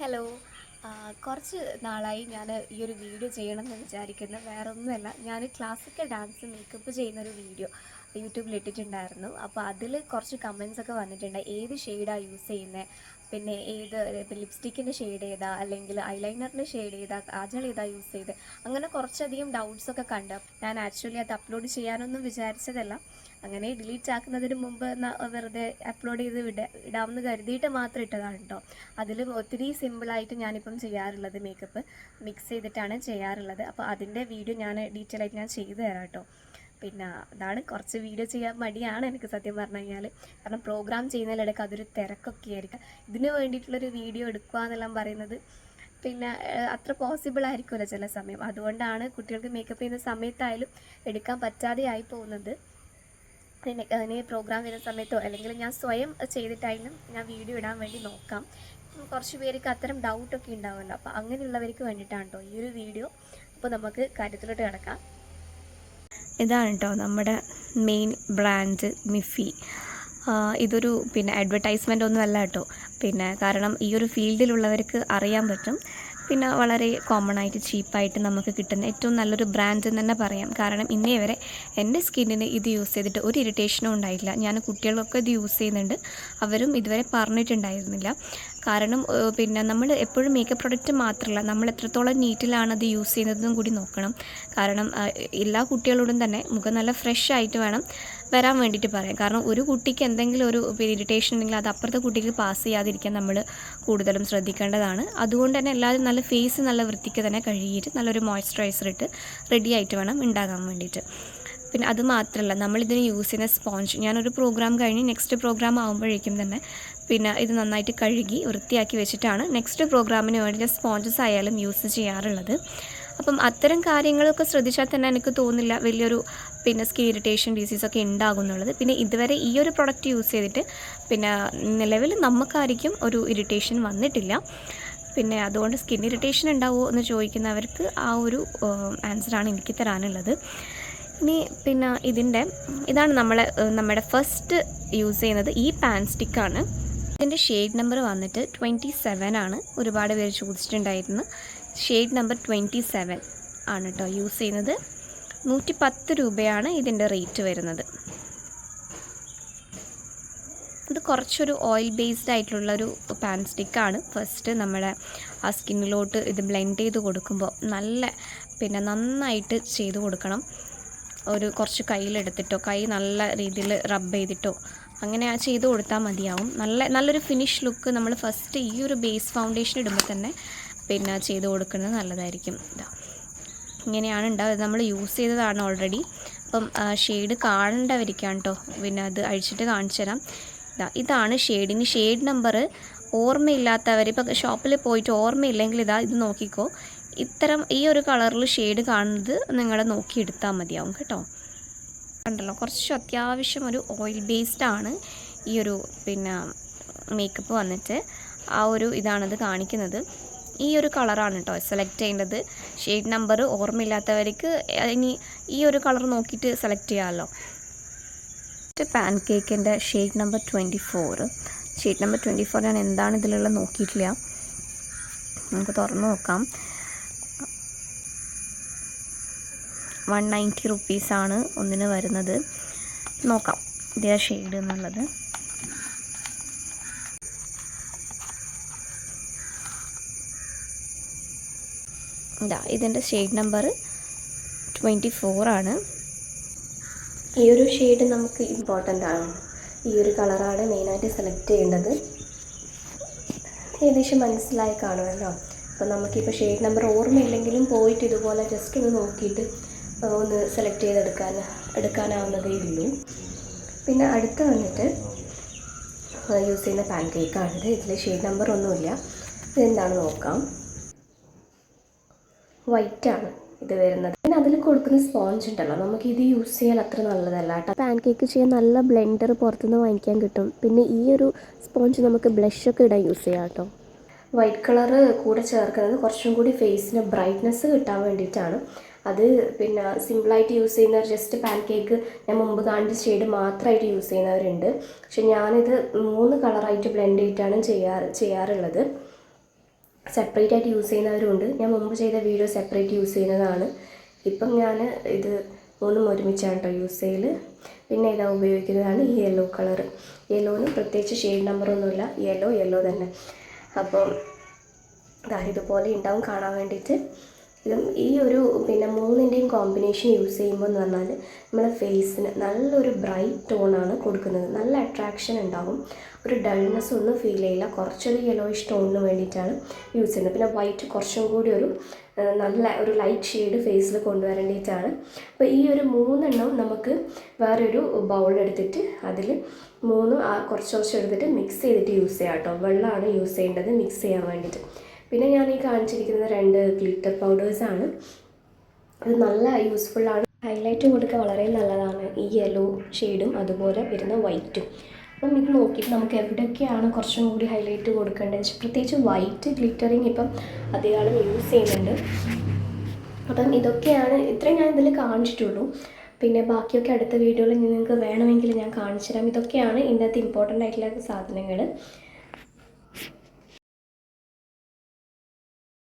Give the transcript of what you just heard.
Hello കുറച്ച് നാളായി ഞാൻ ഈ ഒരു വീഡിയോ ചെയ്യണമെന്ന് വിചാരിക്കുന്നത് വേറൊന്നുമല്ല. ഞാൻ ക്ലാസിക്കൽ ഡാൻസ് മേക്കപ്പ് ചെയ്യുന്നൊരു വീഡിയോ. യൂട്യൂബിൽ ഇട്ടിട്ടുണ്ടായിരുന്നു അപ്പോൾ അതിൽ കുറച്ച് കമൻസ് ഒക്കെ വന്നിട്ടുണ്ട്. ഏത് ഷെയ്ഡാണ് യൂസ് ചെയ്യുന്നത് പിന്നെ ഏത് ലിപ്സ്റ്റിക്കിന്റെ ഷെയ്ഡ് ഏതാ? അല്ലെങ്കിൽ ഐലൈനറിന്റെ ഷെയ്ഡ് ഏതാ? കാജൽ ഏതാ യൂസ് ചെയ്ത്? അങ്ങനെ കുറച്ചധികം ഡൗട്ട്സ് ഒക്കെ കണ്ട്. ഞാൻ ആക്ച്വലി അത് അപ്ലോഡ് ചെയ്യാനൊന്നും വിചാരിച്ചതല്ല. അങ്ങനെ ഡിലീറ്റ് ആക്കുന്നതിന് മുമ്പ് വെറുതെ അപ്ലോഡ് ചെയ്ത് വിട ഇടാമെന്ന് കരുതിയിട്ട് മാത്രം ഇട്ടതാണ് കേട്ടോ അതിൽ ഒത്തിരി സിമ്പിളായിട്ട് ഞാനിപ്പം ചെയ്യാറുള്ളത് മേക്കപ്പ് മിക്സ് ചെയ്തിട്ടാണ് ചെയ്യാറുള്ളത്. അപ്പോൾ അതിന്റെ വീഡിയോ ഞാൻ ഡീറ്റെയിൽ ആയിട്ട് ഞാൻ ചെയ്തു തരാം കേട്ടോ പിന്നെ അതാണ് കുറച്ച് വീഡിയോ ചെയ്യാൻ മടിയാണ് എനിക്ക് സത്യം പറഞ്ഞു കഴിഞ്ഞാൽ കാരണം പ്രോഗ്രാം ചെയ്യുന്നതിലിടയ്ക്ക് അതൊരു തിരക്കൊക്കെ ആയിരിക്കും. ഇതിന് വേണ്ടിയിട്ടുള്ളൊരു വീഡിയോ എടുക്കുക എന്നെല്ലാം പറയുന്നത് പിന്നെ അത്ര പോസിബിൾ ആയിരിക്കുമല്ലോ ചില സമയം. അതുകൊണ്ടാണ് കുട്ടികൾക്ക് മേക്കപ്പ് ചെയ്യുന്ന സമയത്തായാലും എടുക്കാൻ പറ്റാതെ ആയി പോകുന്നത്. പിന്നെ അതിന് പ്രോഗ്രാം വരുന്ന സമയത്തോ അല്ലെങ്കിൽ ഞാൻ സ്വയം ചെയ്തിട്ടായാലും ഞാൻ വീഡിയോ ഇടാൻ വേണ്ടി നോക്കാം. കുറച്ച് പേർക്ക് അത്തരം ഡൗട്ടൊക്കെ ഉണ്ടാവുമല്ലോ. അപ്പോൾ അങ്ങനെയുള്ളവർക്ക് വേണ്ടിയിട്ടാണ് കേട്ടോ ഈ ഒരു വീഡിയോ അപ്പോൾ നമുക്ക് കാര്യത്തിലോട്ട് കിടക്കാം. ഇതാണ് കേട്ടോ നമ്മുടെ മെയിൻ ബ്രാൻഡ് മിഫി ഇതൊരു പിന്നെ അഡ്വർടൈസ്മെന്റ് ഒന്നും അല്ല കേട്ടോ. പിന്നെ കാരണം ഈ ഒരു ഫീൽഡിലുള്ളവർക്ക് അറിയാൻ പറ്റും. പിന്നെ വളരെ കോമൺ ആയിട്ട് ചീപ്പായിട്ട് നമുക്ക് കിട്ടുന്ന ഏറ്റവും നല്ലൊരു ബ്രാൻഡ് എന്ന് തന്നെ പറയാം. കാരണം ഇന്നേ വരെ എന്റെ സ്കിന്നിന് ഇത് യൂസ് ചെയ്തിട്ട് ഒരു ഇറിറ്റേഷനും ഉണ്ടായില്ല ഞാൻ കുട്ടികളൊക്കെ ഇത് യൂസ് ചെയ്യുന്നുണ്ട്. അവരും ഇതുവരെ പറഞ്ഞിട്ടുണ്ടായിരുന്നില്ല. കാരണം പിന്നെ നമ്മൾ എപ്പോഴും മേക്കപ്പ് പ്രൊഡക്റ്റ് മാത്രമല്ല നമ്മൾ എത്രത്തോളം നീറ്റിലാണ് അത് യൂസ് ചെയ്യുന്നതെന്നും കൂടി നോക്കണം. കാരണം എല്ലാ കുട്ടികളോടും തന്നെ മുഖം നല്ല ഫ്രഷ് ആയിട്ട് വേണം വരാൻ വേണ്ടിയിട്ട് പറയാം. കാരണം ഒരു കുട്ടിക്ക് എന്തെങ്കിലും ഒരു ഇറിറ്റേഷൻ ഉണ്ടെങ്കിൽ അത് അപ്പുറത്തെ കുട്ടിക്ക് പാസ് ചെയ്യാതിരിക്കാൻ നമ്മൾ കൂടുതലും ശ്രദ്ധിക്കേണ്ടതാണ്. അതുകൊണ്ട് തന്നെ എല്ലാവരും നല്ല ഫേസ് നല്ല വൃത്തിക്ക് തന്നെ കഴുകിയിട്ട് നല്ലൊരു മോയ്സ്ചറൈസർ ഇട്ട് റെഡി ആയിട്ട് വേണം ഉണ്ടാകാൻ വേണ്ടിയിട്ട്. പിന്നെ അത് മാത്രമല്ല നമ്മളിതിന് യൂസ് ചെയ്യുന്ന സ്പോഞ്ച് ഞാനൊരു പ്രോഗ്രാം കഴിഞ്ഞ് നെക്സ്റ്റ് പ്രോഗ്രാം ആകുമ്പോഴേക്കും തന്നെ പിന്നെ ഇത് നന്നായിട്ട് കഴുകി വൃത്തിയാക്കി വെച്ചിട്ടാണ് നെക്സ്റ്റ് പ്രോഗ്രാമിന് വേണ്ടി സ്പോഞ്ചസ് ആയാലും യൂസ് ചെയ്യാറുള്ളത്. അപ്പം അത്തരം കാര്യങ്ങളൊക്കെ ശ്രദ്ധിച്ചാൽ തന്നെ എനിക്ക് തോന്നില്ല വലിയൊരു പിന്നെ സ്കിൻ ഇറിറ്റേഷൻ ഡിസീസ് ഒക്കെ ഉണ്ടാകുന്നുള്ളത്. പിന്നെ ഇതുവരെ ഈ ഒരു പ്രൊഡക്റ്റ് യൂസ് ചെയ്തിട്ട് പിന്നെ നിലവിൽ നമുക്കായിരിക്കും ഒരു ഇറിറ്റേഷൻ വന്നിട്ടില്ല. പിന്നെ അതുകൊണ്ട് സ്കിൻ ഇറിറ്റേഷൻ ഉണ്ടാവുമോ എന്ന് ചോദിക്കുന്നവർക്ക് ആ ഒരു ആൻസറാണ് എനിക്ക് തരാനുള്ളത്. ഇനി പിന്നെ ഇതിന്റെ ഇതാണ് നമ്മളെ നമ്മുടെ ഫസ്റ്റ് യൂസ് ചെയ്യുന്നത് ഈ പാൻ സ്റ്റിക്കാണ് ഇതിന്റെ ഷെയ്ഡ് നമ്പർ വന്നിട്ട് ട്വന്റി സെവൻ ആണ്. ഒരുപാട് പേര് ചോദിച്ചിട്ടുണ്ടായിരുന്നു. ഷെയ്ഡ് നമ്പർ ട്വന്റി സെവൻ ആണ് കേട്ടോ യൂസ് ചെയ്യുന്നത്. നൂറ്റി പത്ത് രൂപയാണ് ഇതിന്റെ റേറ്റ് വരുന്നത്. ഇത് കുറച്ചൊരു ഓയിൽ ബേസ്ഡ് ആയിട്ടുള്ള ഒരു പാൻ സ്റ്റിക്കാണ് ഫസ്റ്റ് നമ്മുടെ ആ സ്കിന്നിലോട്ട് ഇത് ബ്ലെൻഡ് ചെയ്ത് കൊടുക്കുമ്പോൾ നല്ല പിന്നെ നന്നായിട്ട് ചെയ്ത് കൊടുക്കണം. ഒരു കുറച്ച് കയ്യിലെടുത്തിട്ടോ കൈ നല്ല രീതിയിൽ റബ്ബ് ചെയ്തിട്ടോ അങ്ങനെ ആ ചെയ്ത് കൊടുത്താൽ മതിയാവും. നല്ല നല്ലൊരു ഫിനിഷ് ലുക്ക് നമ്മൾ ഫസ്റ്റ് ഈ ഒരു ബേസ് ഫൗണ്ടേഷൻ ഇടുമ്പോൾ തന്നെ പിന്നെ ചെയ്ത് കൊടുക്കുന്നത് നല്ലതായിരിക്കും. ഇതാ. ഇങ്ങനെയാണ് ഉണ്ടാവുക. നമ്മൾ യൂസ് ചെയ്തതാണ് ഓൾറെഡി അപ്പം ഷെയ്ഡ് കാണേണ്ടവരിക്കാണ് കേട്ടോ പിന്നെ അത് അഴിച്ചിട്ട് കാണിച്ചു തരാം. ഇതാ ഇതാണ് ഷെയ്ഡ് ഇനി ഷെയ്ഡ് നമ്പർ ഓർമ്മയില്ലാത്തവർ ഇപ്പോൾ ഷോപ്പിൽ പോയിട്ട് ഓർമ്മയില്ലെങ്കിൽ ഇതാ ഇത് നോക്കിക്കോ. ഇത്തരം ഈ ഒരു കളറിൽ ഷെയ്ഡ് കാണുന്നത് നിങ്ങൾ നോക്കിയെടുത്താൽ മതിയാവും കേട്ടോ. കണ്ടല്ലോ കുറച്ച് അത്യാവശ്യം ഒരു ഓയിൽ ബേസ്ഡ് ആണ് ഈ ഒരു പിന്നെ മേക്കപ്പ് വന്നിട്ട്. ആ ഒരു ഇതാണത് കാണിക്കുന്നത്. ഈ ഒരു കളറാണ് കേട്ടോ സെലക്ട് ചെയ്യേണ്ടത്. ഷെയ്ഡ് നമ്പർ ഓർമ്മയില്ലാത്തവർക്ക് ഇനി ഈ ഒരു കളർ നോക്കിയിട്ട് സെലക്ട് ചെയ്യാമല്ലോ പാൻ കേക്കിന്റെ shade number twenty four shade number twenty four ഞാൻ എന്താണ് ഇതിലുള്ള നോക്കിയിട്ടില്ല. നമുക്ക് തുറന്നു നോക്കാം. വൺ നയന്റി റുപ്പീസാണ് ഒന്നിന് വരുന്നത്. നോക്കാം. ഇതേ ഷെയ്ഡ് എന്നുള്ളത്. ഇതാ ഇതിന്റെ ഷെയ്ഡ് നമ്പർ ട്വന്റി ഫോറാണ്. ഈ ഒരു ഷെയ്ഡ് നമുക്ക് ഇമ്പോർട്ടന്റ് ആണ്. ഈ ഒരു കളറാണ് മെയിനായിട്ട് സെലക്ട് ചെയ്യേണ്ടത്. ഏകദേശം മനസ്സിലായി കാണുമല്ലോ. അപ്പോൾ നമുക്കിപ്പോൾ ഷെയ്ഡ് നമ്പർ ഓർമ്മയില്ലെങ്കിലും പോയിട്ട് ഇതുപോലെ ജസ്റ്റ് ഒന്ന് നോക്കിയിട്ട് ഒന്ന് സെലക്ട് ചെയ്തെടുക്കാൻ എടുക്കാനാവുന്നതേ ഉള്ളൂ. പിന്നെ അടുത്ത് വന്നിട്ട് യൂസ് ചെയ്യുന്ന പാൻ കേക്കാണിത് ഇതിൽ ഷെയ്ഡ് നമ്പർ ഒന്നുമില്ല. ഇതെന്താണ് നോക്കാം. വൈറ്റാണ് ഇത് വരുന്നത്. പിന്നെ അതിൽ കൊടുക്കുന്ന സ്പോഞ്ച് ഉണ്ടല്ലോ നമുക്ക് ഇത് യൂസ് ചെയ്യാൻ അത്ര നല്ലതല്ല കേട്ടോ. പാൻ കേക്ക് ചെയ്യാൻ നല്ല ബ്ലെൻഡർ പുറത്തുനിന്ന് വാങ്ങിക്കാൻ കിട്ടും. പിന്നെ ഈ ഒരു സ്പോഞ്ച് നമുക്ക് ബ്ലഷ് ഒക്കെ ഇടാൻ യൂസ് ചെയ്യാം കേട്ടോ. വൈറ്റ് കളർ കൂടെ ചേർക്കുന്നത് കുറച്ചും കൂടി ഫേസിന് ബ്രൈറ്റ്നെസ് കിട്ടാൻ വേണ്ടിയിട്ടാണ്. അത് പിന്നെ സിമ്പിളായിട്ട് യൂസ് ചെയ്യുന്നവർ ജസ്റ്റ് പാൻ കേക്ക് ഞാൻ മുമ്പ് കാണിച്ച ഷെയ്ഡ് മാത്രമായിട്ട് യൂസ് ചെയ്യുന്നവരുണ്ട്. പക്ഷെ ഞാനിത് മൂന്ന് കളറായിട്ട് ബ്ലെൻഡ് ചെയ്തിട്ടാണ് ചെയ്യാറ് ചെയ്യാറുള്ളത്. സെപ്പറേറ്റ് ആയിട്ട് യൂസ് ചെയ്യുന്നവരുണ്ട് ഞാൻ മുമ്പ് ചെയ്ത വീഡിയോ സെപ്പറേറ്റ് യൂസ് ചെയ്യുന്നതാണ്. ഇപ്പം ഞാൻ ഇത് മൂന്നും ഒരുമിച്ചാണ് കേട്ടോ യൂസ് ചെയ്യൽ പിന്നെ ഇതാ ഉപയോഗിക്കുന്നതാണ് ഈ യെല്ലോ കളർ യെല്ലോന് പ്രത്യേകിച്ച് ഷെയ്ഡ് നമ്പറൊന്നുമില്ല യെല്ലോ യെല്ലോ തന്നെ. അപ്പോൾ ഇതാ ഇതുപോലെ ഉണ്ടാവും കാണാൻ വേണ്ടിയിട്ട്. ഇതും ഈ ഒരു പിന്നെ മൂന്നിന്റെയും കോമ്പിനേഷൻ യൂസ് ചെയ്യുമ്പോൾ എന്ന് പറഞ്ഞാൽ നമ്മുടെ ഫേസിന് നല്ലൊരു ബ്രൈറ്റ് ടോണാണ് കൊടുക്കുന്നത്. നല്ല അട്രാക്ഷൻ ഉണ്ടാകും ഒരു ഡൾനെസ് ഒന്നും ഫീൽ ചെയ്യില്ല. കുറച്ചൊരു യെല്ലോയിഷ് ടോണിന് വേണ്ടിയിട്ടാണ് യൂസ് ചെയ്യുന്നത്. പിന്നെ വൈറ്റ് കുറച്ചും കൂടി ഒരു നല്ല ഒരു ലൈറ്റ് ഷെയ്ഡ് ഫേസിൽ കൊണ്ടുവരേണ്ടിയിട്ടാണ്. അപ്പോൾ ഈ ഒരു മൂന്നെണ്ണം നമുക്ക് വേറൊരു ബൗൾ എടുത്തിട്ട് അതിൽ മൂന്നും കുറച്ച് കുറച്ച് എടുത്തിട്ട് മിക്സ് ചെയ്തിട്ട് യൂസ് ചെയ്യാം കേട്ടോ. വെള്ളമാണ് യൂസ് ചെയ്യേണ്ടത്. മിക്സ് ചെയ്യാൻ വേണ്ടിയിട്ട്. പിന്നെ ഞാൻ ഈ കാണിച്ചിരിക്കുന്ന രണ്ട് ഗ്ലിറ്റർ പൗഡേഴ്സാണ് അത് നല്ല യൂസ്ഫുള്ളാണ് ഹൈലൈറ്റ് കൊടുക്കുക വളരെ നല്ലതാണ്. ഈ യെല്ലോ ഷെയ്ഡും അതുപോലെ വരുന്ന വൈറ്റും അപ്പം ഇത് നോക്കിയിട്ട് നമുക്ക് എവിടെയൊക്കെയാണ് കുറച്ചും കൂടി ഹൈലൈറ്റ് കൊടുക്കേണ്ടത്? പ്രത്യേകിച്ച് വൈറ്റ് ഗ്ലിറ്ററിങ് ഇപ്പം അധികം യൂസ് ചെയ്യുന്നുണ്ട്. അപ്പം ഇതൊക്കെയാണ് ഇത്രയും ഞാൻ ഇതിൽ കാണിച്ചിട്ടുള്ളൂ. പിന്നെ ബാക്കിയൊക്കെ അടുത്ത വീഡിയോയിൽ നിങ്ങൾക്ക് വേണമെങ്കിൽ ഞാൻ കാണിച്ചു തരാം ഇതൊക്കെയാണ് ഇന്നത്തെ ഇമ്പോർട്ടന്റ് ആയിട്ടുള്ള സാധനങ്ങൾ.